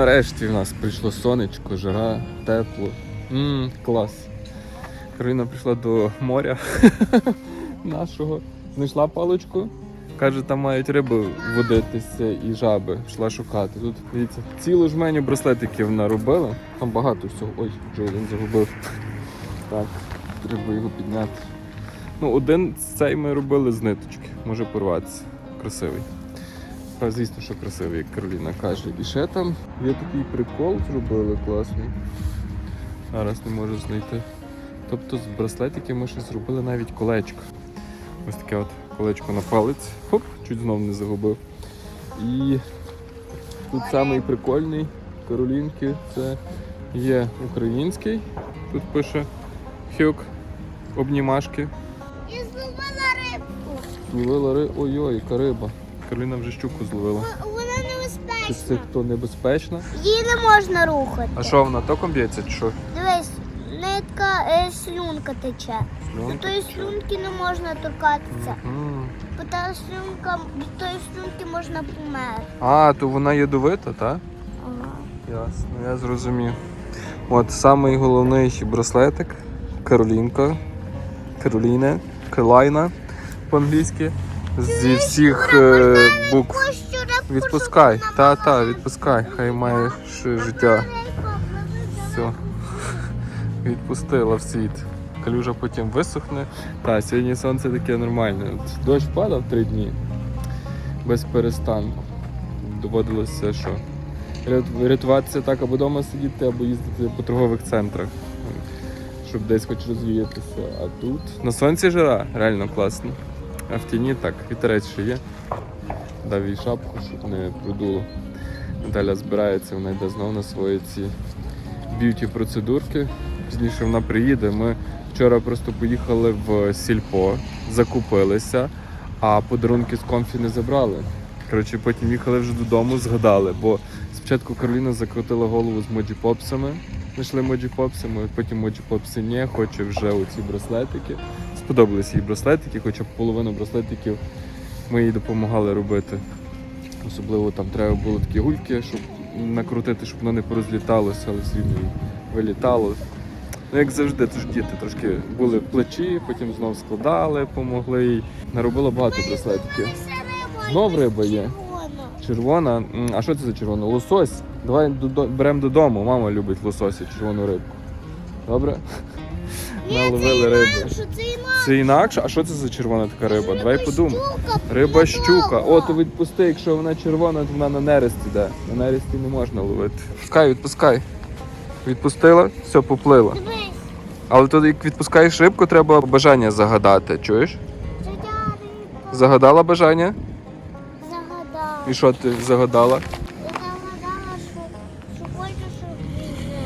Нарешті в нас прийшло сонечко, жара, тепло. Ммм, клас. Кароліна прийшла до моря нашого, знайшла паличку. Каже, там мають риби водитися і жаби. Пішла шукати. Тут, дивіться, цілу жменю браслетиків наробила. Там багато всього. Ой, вже один загубив. Так, треба його підняти. Ну, один цей ми робили з ниточки. Може порватися. Красивий. Та, звісно, що красивий, як Кароліна каже. І ще там є такий прикол зробили класний. Зараз не можу знайти. Тобто з браслетиків ми ще зробили навіть колечко. Ось таке от колечко на палець. Хоп, чуть знов не загубив. І тут самий прикольний Каролінки це є український. Тут пише хюк, обнімашки. Я зловила рибку. Зловила ри. Ой-ой, яка риба. Кароліна вже щуку зловила. Вона Чи це небезпечна. хто небезпечна? Її не можна рухати. А що вона током б'ється чи що? Дивись, нитка е, слюнка тече. До тої тече? слюнки не можна торкатися. Мгм. Бо та слюнка, від тої слюнки можна померти. А, то вона ядовита, так? Ага. Ясно, я зрозумів. От самий головний браслетик Каролінка. Кароліна. Каролайна по-англійськи. Зі всіх е, букв. Відпускай. Та, та, відпускай. Хай має ще життя. Все. Відпустила в світ. Калюжа потім висохне. Та, сьогодні сонце таке нормальне. От Дощ падав три дні без перестанку. Доводилося що? Рятуватися так або вдома сидіти, або їздити по торгових центрах, щоб десь хоч розвіятися. А тут на сонці жара, реально класно. А в тіні так, вітерець ще є. Дав їй шапку, щоб не продуло. Наталя збирається, вона йде знову на свої ці б'юті процедурки. Пізніше вона приїде. Ми вчора просто поїхали в сільпо, закупилися, а подарунки з конфі не забрали. Коротше, потім їхали вже додому, згадали, бо спочатку Кароліна закрутила голову з моджі попсами. Знайшли моджі попсами, потім моджі попси ні, хоче вже оці браслетики. Сподобались їй браслетики, хоча б половину браслетиків ми їй допомагали робити. Особливо там треба було такі гульки, щоб накрутити, щоб воно не порозліталося, але все рівно вилітало. Ну, як завжди, то ж діти трошки були в плечі, потім знов складали, помогли їй. Наробило багато браслетиків. Знов риба є. Червона. А що це за червона? Лосось. Давай беремо додому. Мама любить лосося, червону рибку. Добре? Наловили це інакше, це інакше. А що це за червона така риба? Давай подумаємо. Риба щука. О, то відпусти, якщо вона червона, то вона на нерест іде. На нересті не можна ловити. Відпускай, відпускай. Відпустила, все, поплила. Але тут як відпускаєш рибку, треба бажання загадати. Чуєш? Загадала бажання? Загадала. І що ти загадала, що, що хочу, щоб війни.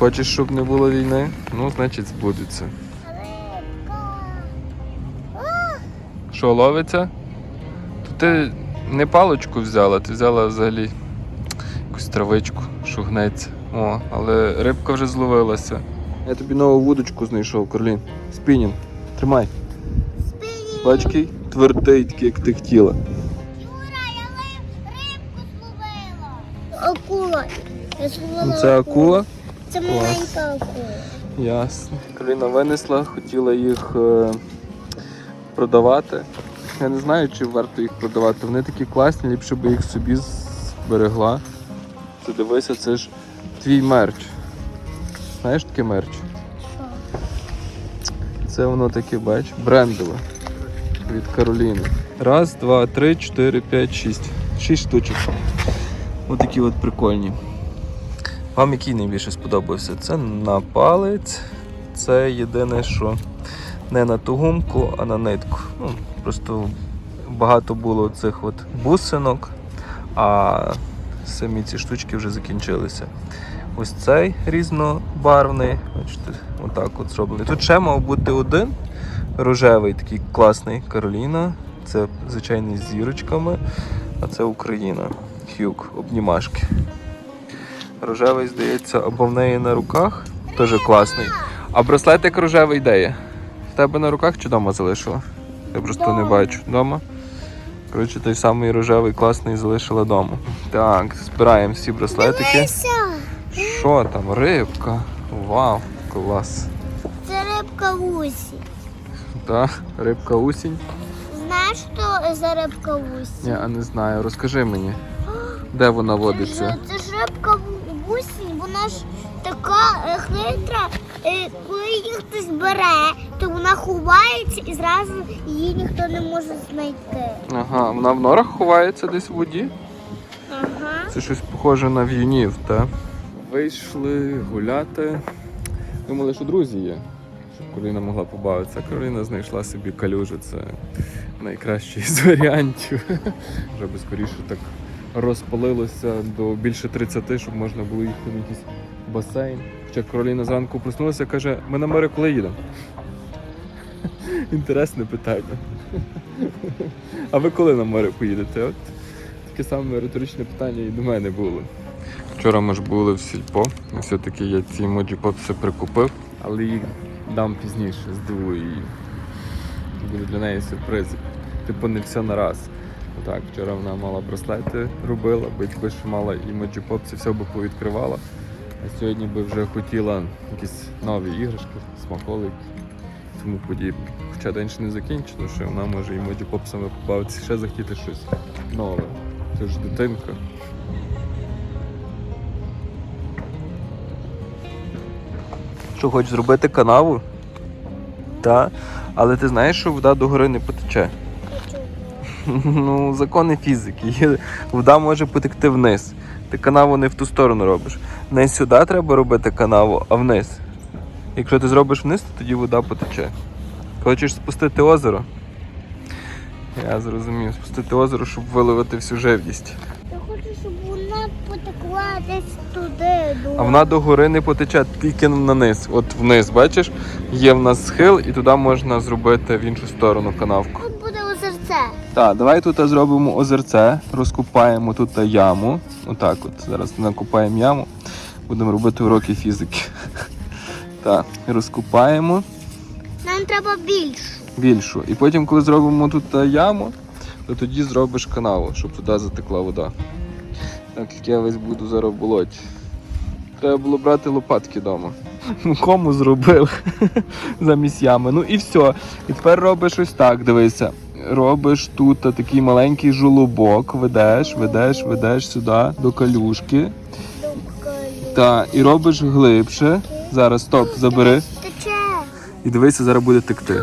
Хочеш, щоб не було війни? Ну, значить, збудеться. Що ловиться? То ти не паличку взяла, ти взяла взагалі якусь травичку, що гнеться. О, але рибка вже зловилася. Я тобі нову вудочку знайшов, Карлін. Спінінг. Тримай. Спині. Бач, який твердий, такий, як ти хотіла. Юра, я риб- рибку зловила. Акула. Я зловила Ну, Це акула. Це маленька акула. Ясно. Кароліна винесла, хотіла їх е, продавати. Я не знаю, чи варто їх продавати. Вони такі класні, ліпше би їх собі зберегла. Ти дивися, це ж твій мерч. Знаєш таке мерч? Що? Це воно таке, бач, брендове від Кароліни. Раз, два, три, чотири, п'ять, шість. Шість штучок. Ось такі от прикольні. Вам який найбільше сподобався? Це на палець. Це єдине, що не на ту гумку, а на нитку. Ну, просто багато було цих от бусинок, а самі ці штучки вже закінчилися. Ось цей різнобарвний. Бачите, отак от зроблений. Тут ще мав бути один рожевий, такий класний Кароліна. Це звичайний з зірочками, а це Україна. Хюк, обнімашки. Рожевий, здається, або в неї на руках. Теж класний. А браслетик рожевий де є? В тебе на руках чи вдома залишила? Я просто не бачу. Дома? Коротше, той самий рожевий класний залишила вдома. Так, збираємо всі браслетики. Що там? Рибка. Вау, клас. це рибка Лусі. Так, рибка усінь. Знаєш, що за рибка Лусі? Я не знаю, розкажи мені, де вона водиться. Це ж рибка Лусі, вона ж така е, хитра. Е, Коли її хтось бере, то вона ховається і зразу її ніхто не може знайти. Ага, вона в норах ховається десь в воді. Ага. Це щось похоже на в'юнів, так? Вийшли гуляти. Думали, що друзі є, щоб Кароліна могла побавитися. Кароліна знайшла собі калюжу, це найкращий з варіантів. Вже би скоріше так розпалилося до більше 30, щоб можна було їхати на якийсь басейн. Хоча Кароліна зранку проснулася каже, ми на море коли їдемо? Інтересне питання. А ви коли на море поїдете? От таке саме риторичне питання і до мене було. Вчора ми ж були в сільпо, і все-таки я ці моджі попси прикупив, але їх дам пізніше, здивую її. Буде для неї сюрприз. Типу не все на раз. Так, вчора вона мала браслети робила, якби ще мала і моджі попси, все би повідкривала. А сьогодні би вже хотіла якісь нові іграшки, смаколики тому подібне. Хоча день ще не закінчено, що вона може і моджі попсами побавитися, ще захотіти щось нове. Це ж дитинка. Що хочеш зробити канаву? Так. Але ти знаєш, що вода догори не потече. Ну, закони фізики. Вода може потекти вниз. Ти канаву не в ту сторону робиш. Не сюди треба робити канаву, а вниз. Якщо ти зробиш вниз, то тоді вода потече. Хочеш спустити озеро? Я зрозумів, спустити озеро, щоб виловити всю живність. Я хочу, щоб вона потекла десь туди. До... А вона догори не потече, тільки на низ. От вниз, бачиш, є в нас схил, і туди можна зробити в іншу сторону канавку. Так, давай тут зробимо озерце, розкопаємо тут яму. Отак от. Зараз накопаємо яму. Будемо робити уроки фізики. Так, розкопаємо Нам треба більше. більшу. І потім, коли зробимо тут яму, то тоді зробиш канаву, щоб туди затекла вода. Так як я весь буду зараз болоті. Треба було брати лопатки вдома. Ну кому зробив замість ями. Ну і все. І тепер робиш ось так, дивися. Робиш тут такий маленький жолобок, ведеш, ведеш, ведеш сюди до калюшки. Та, і робиш глибше. Зараз стоп, забери. І дивися, зараз буде текти.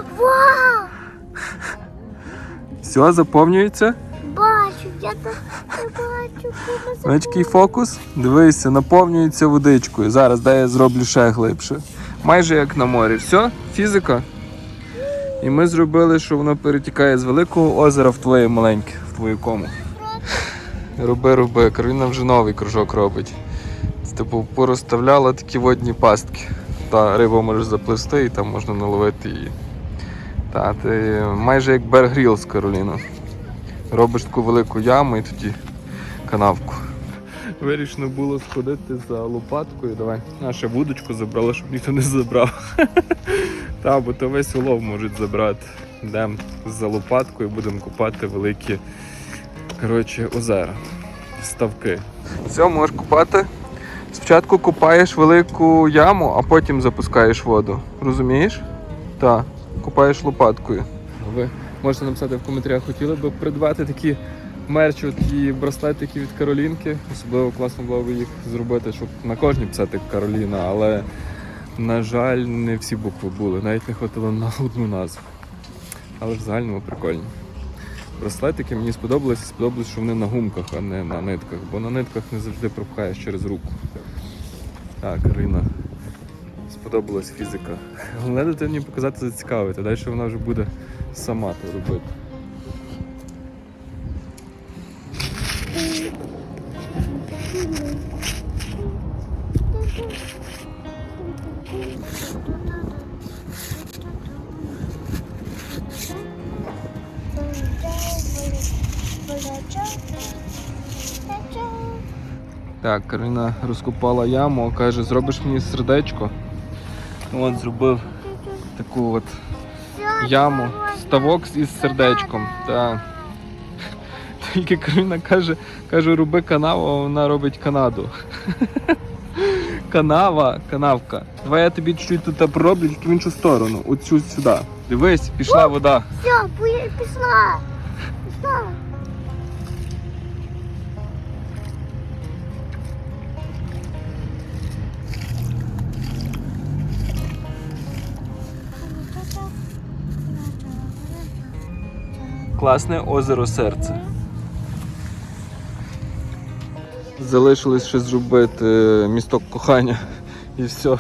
Все, заповнюється. Бачу, я бачу, фокус. Дивися, наповнюється водичкою. Зараз дай я зроблю ще глибше. Майже як на морі. Все, фізика. І ми зробили, що воно перетікає з великого озера в твоє маленьке, в твою кому. Роби, роби. Кароліна вже новий кружок робить. Типу, порозставляла такі водні пастки. Та риба може заплисти і там можна наловити її. Та, ти майже як Bear Grylls, Кароліна. Робиш таку велику яму і тоді канавку. Вирішено було сходити за лопаткою. Давай. Наша вудочку забрала, щоб ніхто не забрав. Та, бо то весь улов можуть забрати. Йдемо за лопаткою, будемо купати великі коротше, озера, ставки. Все, можеш купати. Спочатку купаєш велику яму, а потім запускаєш воду. Розумієш? Так, купаєш лопаткою. Ви можете написати в коментарях, хотіли б придбати такі мерч, такі браслетики від Каролінки. Особливо класно було б їх зробити, щоб на кожній писати Кароліна, але, на жаль, не всі букви були, навіть не хватило на одну назву. Але в загальному прикольні. Браслетики мені сподобалися, сподобалось, що вони на гумках, а не на нитках, бо на нитках не завжди пропхаєш через руку. Так, Кароліна. Сподобалась фізика. Головне дитині показати зацікавити, далі вона вже буде сама то робити. Так, Карина розкопала яму, каже, зробиш мені сердечко. От зробив таку от яму, ставок із сердечком. Так. Тільки Кароліна каже, каже, роби канаву, а вона робить Канаду. Канава, канавка. Давай я тобі чуть тут пророблю, тільки в іншу сторону. Оцю сюди. Дивись, пішла вода. Все, пішла. Пішла. Класне озеро серце. Залишилось ще зробити місток кохання і все.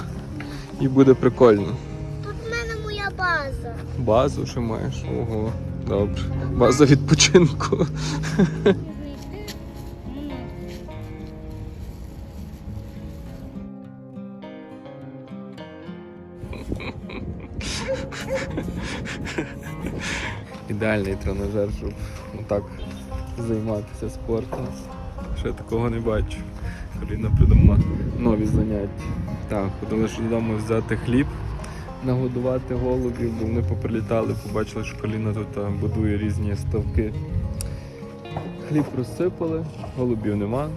І буде прикольно. Тут в мене моя база. Базу ще маєш. Ого, добре. База відпочинку. Ідеальний тренажер, щоб так займатися спортом. Ще такого не бачу. Каріна придумала нові заняття. Так, ходили ще додому взяти хліб, нагодувати голубів, бо вони поприлітали, побачили, що Каліна тут будує різні ставки. Хліб розсипали, голубів нема.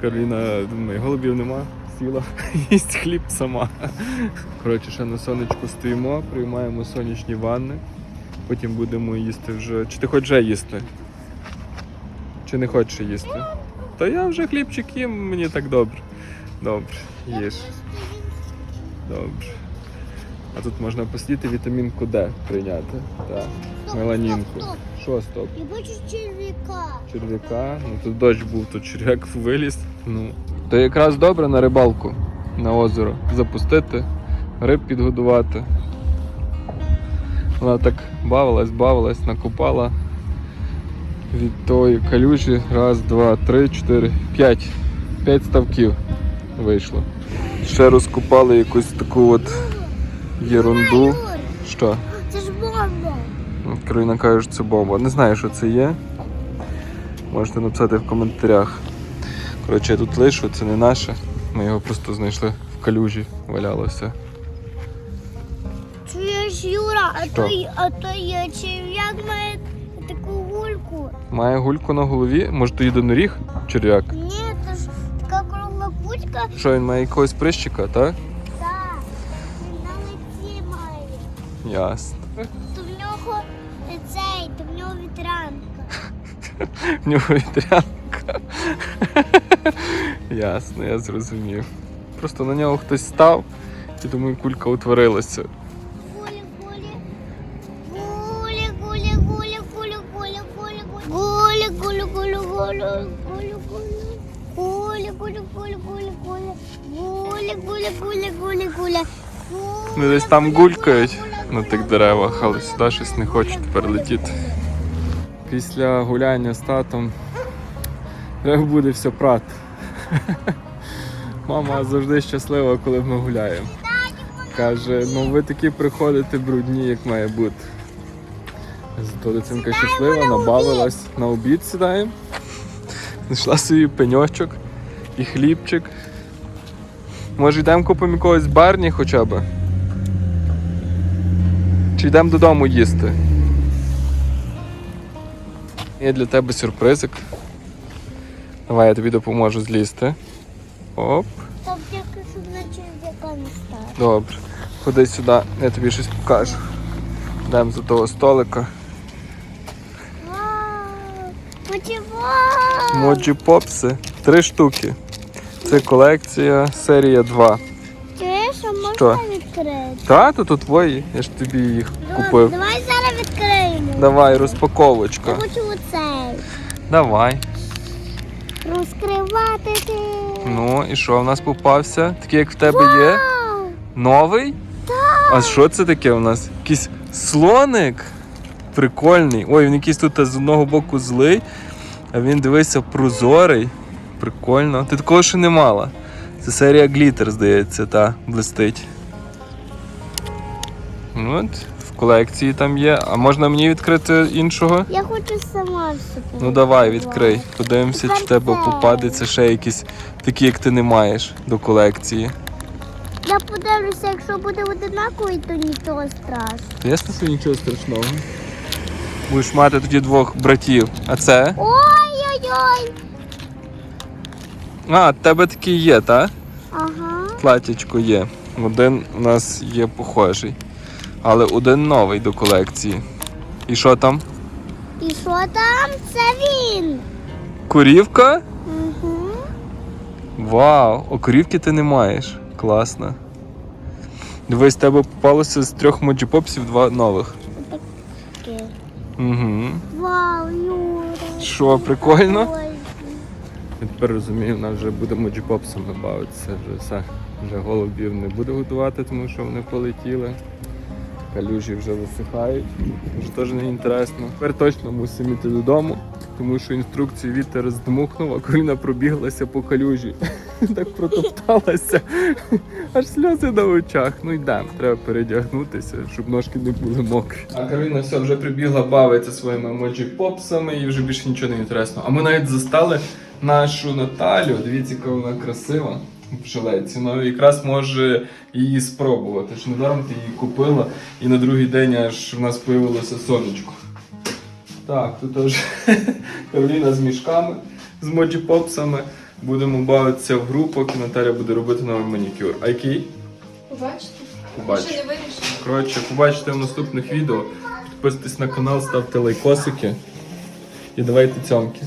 Кароліна думає, голубів нема, сіла, їсть хліб сама. Коротше, ще на сонечку стоїмо, приймаємо сонячні ванни. Потім будемо їсти вже. Чи ти хочеш вже їсти? Чи не хочеш їсти? Та я вже хлібчик їм, мені так добре. Добре, їж. Добре. А тут можна посидіти вітамінку Д прийняти. Так. Меланінку. Що стоп? Я бачу черв'яка. Черв'яка. Ну тут дощ був, тут черв'як виліз. Ну. То якраз добре на рибалку на озеро запустити, риб підгодувати. Вона так бавилась, бавилась, накопала від тої калюжі. Раз, два, три, чотири, п'ять. П'ять ставків вийшло. Ще розкопали якусь таку от єрунду. Що? це ж бомба. Кароліна каже, що це бомба. Не знаю, що це є. Можете написати в коментарях. Коротше, я тут лишу, це не наше. Ми його просто знайшли в калюжі, валялося. Чуєш, Юра, а Що? а то є черв'як має таку гульку. Має гульку на голові, може то єдиноріг черв'як. Ні, це ж така кругла кучка. Що він має якогось прищика, так? Так, він на лиці має. Ясно. То в нього цей, то в нього вітрянка. В нього вітрянка. Ясно, я зрозумів. Просто на нього хтось став, і тому і кулька утворилася. Гуля, гуля, гуля, гуля, гуля. Гуля, гуля, гуля, гуля, гуля. Гуля, гуля, гуля, гуля, гуля. Вони десь там гулькають на тих деревах, але сюди щось не хочуть тепер летіти. Після гуляння з татом треба буде все прати. Мама завжди щаслива, коли ми гуляємо. Каже, ну ви такі приходите брудні, як має бути. Зато дитинка щаслива, набавилась на обід сідаємо. Знайшла собі пеньочок і хлібчик. Може йдемо купимо якогось барні хоча б? Чи йдемо додому їсти? Є для тебе сюрпризик. Давай я тобі допоможу злізти. Оп, добре. Ходи сюди, я тобі щось покажу. Йдемо за того столика. Моджі попси. Три штуки. Це колекція серія 2. Чуєш, а можна Що? відкрити? Та, то тут твої, я ж тобі їх купив. Давай зараз відкриємо. Давай, Я розпаковочка. хочу оцей. Давай. Розкривати ти. Ну і що в нас попався? Такий, як в тебе є? Вау! Новий? А що це таке у нас? Якийсь слоник? Прикольний. Ой, він якийсь тут з одного боку злий, а він дивися прозорий. Прикольно. Ти такого ще не мала. Це серія Glitter, здається, та блистить. Ну От, в колекції там є. А можна мені відкрити іншого? Я хочу сама все Ну давай, відкрий. Подивимося, чи в тебе попадеться ще якісь такі, як ти не маєш до колекції. Я подивлюся, якщо буде одинаковий, то нічого страшного. Ясно, що нічого страшного. Будеш мати тоді двох братів. А це? Ой-ой-ой. А, в тебе такий є, так? Ага. Платячко є. Один у нас є похожий. Але один новий до колекції. І що там? І що там? Це він. Курівка? Угу. Вау! О, курівки ти не маєш. Класно. Дивись, тебе попалося з трьох моджіпопсів два нових. Угу. Вау, Юра. Що, прикольно? Я тепер розумію, вона вже буде моджіпопсами бавитися. Вже все. Вже голубів не буде годувати, тому що вони полетіли. Калюжі вже висихають. Вже теж не інтересно. Тепер точно мусимо йти додому, тому що інструкцію вітер здмухнув, а Кароліна пробіглася по калюжі. Так протопталася. Аж сльози на очах. Ну йдемо, треба передягнутися, щоб ножки не були мокрі. А Кароліна все вже прибігла бавитися своїми емоджі попсами і вже більше нічого не інтересно. А ми навіть застали нашу Наталю. Дивіться, яка вона красива. В жилетці. Ну якраз може її спробувати. Ж недаром ти її купила, і на другий день аж в нас появилося сонечко. Так, тут теж Кароліна з мішками, з моджі попсами. Будемо бавитися в гру, поки Наталя буде робити новий манікюр. А який? Побачите? Побачите. Ще не вирішив. Коротше, побачите в наступних відео. Підписуйтесь на канал, ставте лайкосики і давайте цьомки.